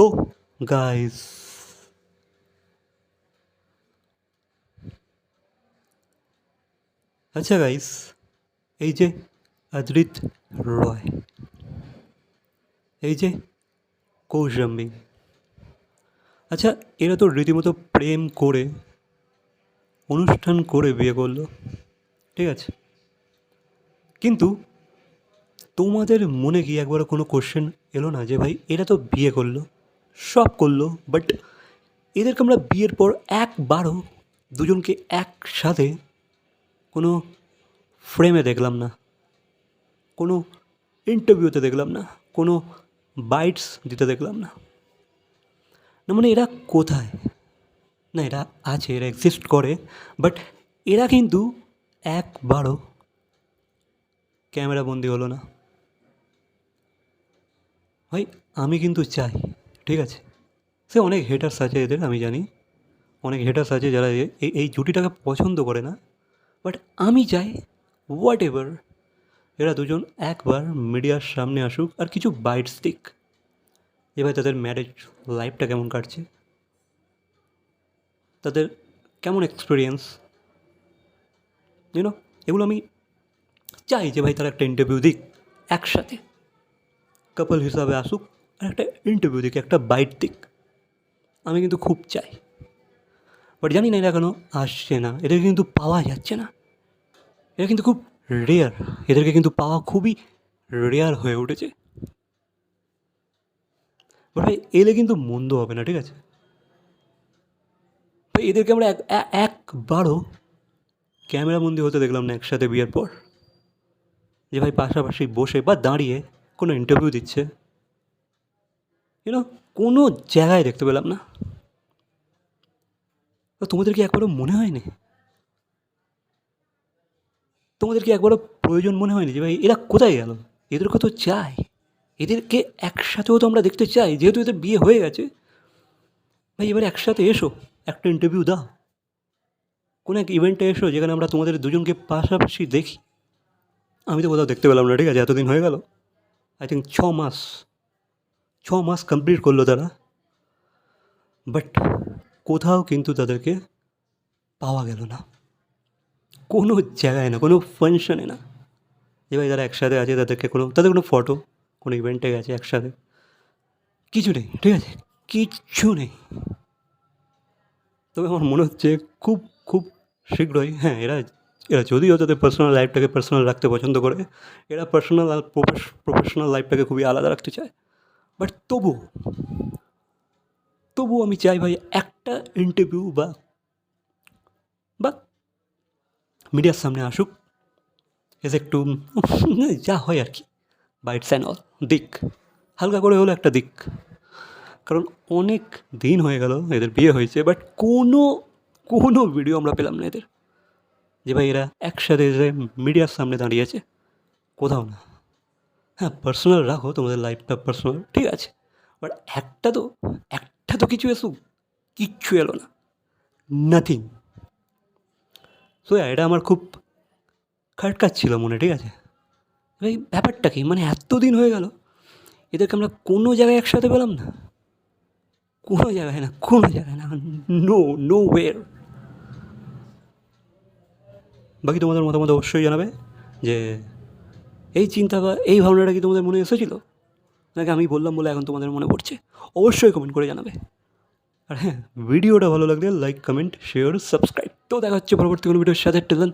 তো গাইস আচ্ছা গাইস এই যে অদ্রিত রয়, এই যে কৌশাম্বী। আচ্ছা এরা তো রীতিমতো প্রেম করে, অনুষ্ঠান করে বিয়ে করল, ঠিক আছে? কিন্তু তোমাদের মনে কি একবার কোনো কোশ্চেন এলো না যে, ভাই, এরা তো বিয়ে করল? সব করল বাট এদেরকে আমরা বিয়ের পর একবারও দুজনকে একসাথে কোনো ফ্রেমে দেখলাম না, কোনো ইন্টারভিউতে দেখলাম না, কোনো বাইটস দিতে দেখলাম না। না মানে এরা কোথায়? না, এরা আছে, এরা এক্সিস্ট করে বাট এরা কিন্তু একবারও ক্যামেরা বন্দি হলো না। ভাই, আমি কিন্তু চাই ঠিক আছে। সে অনেক হেটার্স আছে এদের, আমি জানি। অনেক হেটার্স আছে যারা এই এই জুটিটাকে পছন্দ করে না। বাট আমি চাই হোয়াট এভার এরা দুজন একবার মিডিয়ার সামনে আসুক আর কিছু বাইটস দিক। এবার তাদের ম্যারেজ লাইফটা কেমন কাটছে। তাদের কেমন এক্সপিরিয়েন্স ইউনো এগুলো আমি চাই যে ভাই তারা একটা ইন্টারভিউ দিক একসাথে। কাপল হিসাবে আসুক আর একটা ইন্টারভিউ দিক একটা বাইট দিক। আমি কিন্তু খুব চাই। বাট জানি না এরা কেন আসছে না। এদেরকে কিন্তু পাওয়া যাচ্ছে না। এরা কিন্তু খুব রেয়ার এদেরকে কিন্তু পাওয়া খুবই রেয়ার হয়ে উঠেছে। বাট ভাই, এলে কিন্তু মন্দ হবে না, ঠিক আছে? ভাই, এদেরকে আমরা একবারও ক্যামেরাবন্দি হতে দেখলাম না, একসাথে বিয়ের পর। যে ভাই পাশাপাশি বসে বা দাঁড়িয়ে কোনো ইন্টারভিউ দিচ্ছে। ইউনো কোনো জায়গায় দেখতে পেলাম না। তোমাদের কি একবারও মনে হয়নি? তোমাদের কি একবারও প্রয়োজন মনে হয়নি যে ভাই, এরা কোথায় গেল? এদেরকে তো চাই? এদেরকে একসাথেও তো আমরা দেখতে চাই, যেহেতু এদের বিয়ে হয়ে গেছে। ভাই, এবার একসাথে এসো, একটা ইন্টারভিউ দাও। কোনো এক ইভেন্টে এসো যেখানে আমরা তোমাদের দুজনকে পাশাপাশি দেখি। আমি তো কোথাও দেখতে পেলাম না, ঠিক আছে, এতদিন হয়ে গেল। আই থিঙ্ক ছ মাস। মাস কমপ্লিট করল তারা। বাট কোথাও কিন্তু তাদেরকে পাওয়া গেল না। কোনো জায়গায় না, কোনো ফাংশনে না। ভাই যারা একসাথে আছে তাদেরকে কোনো, তাদের কোনো ফটো কোনো ইভেন্টে গেছে একসাথে। কিছু নেই, ঠিক আছে? কিচ্ছু নেই। তবে আমার মনে হচ্ছে খুব খুব শীঘ্রই হ্যাঁ এরা এরা যদিও তাদের পার্সোনাল লাইফটাকে পার্সোনাল রাখতে পছন্দ করে, এরা পার্সোনাল আর প্রফেশনাল লাইফটাকে খুবই আলাদা রাখতে চায়। বাট তবু তবু আমি চাই ভাই একটা ইন্টারভিউ বা বা মিডিয়ার সামনে আসুক। এসে একটু, যা হয় আর কি বাইটস অ্যান্ড অল দিক। হালকা করে হলো একটা দিক। কারণ অনেক দিন হয়ে গেল, এদের বিয়ে হয়েছে বাট কোনো কোনো ভিডিও আমরা পেলাম না এদের। যে ভাই এরা একসাথে মিডিয়ার সামনে দাঁড়িয়েছে কোথাও না। হ্যাঁ পার্সোনাল রাখো, তোমাদের লাইফটা পার্সোনাল ঠিক আছে? বাট একটা তো একটা তো কিছু এসুক, কিচ্ছু এলো না। নাথিং সো এটা আমার খুব খাটকাচ্ছিল মনে, ঠিক আছে? ভাই ব্যাপারটা কি? মানে এতদিন হয়ে গেল, এদেরকে আমরা কোনো জায়গায় একসাথে পেলাম না। কোনো জায়গায় না, কোনো জায়গায় না নো নো ওয়ের বাকি তোমাদের মতামত অবশ্যই জানাবে যে এই চিন্তা বা এই ভাবনাটা কি তোমাদের মনে এসেছিল? নাকি আমি বললাম বলে এখন তোমাদের মনে পড়ছে? অবশ্যই কমেন্ট করে জানাবে। আর হ্যাঁ ভিডিওটা ভালো লাগলে লাইক কমেন্ট শেয়ার সাবস্ক্রাইব তো দেখা হচ্ছে পরবর্তী কোনো ভিডিওর সাথে। টেলেন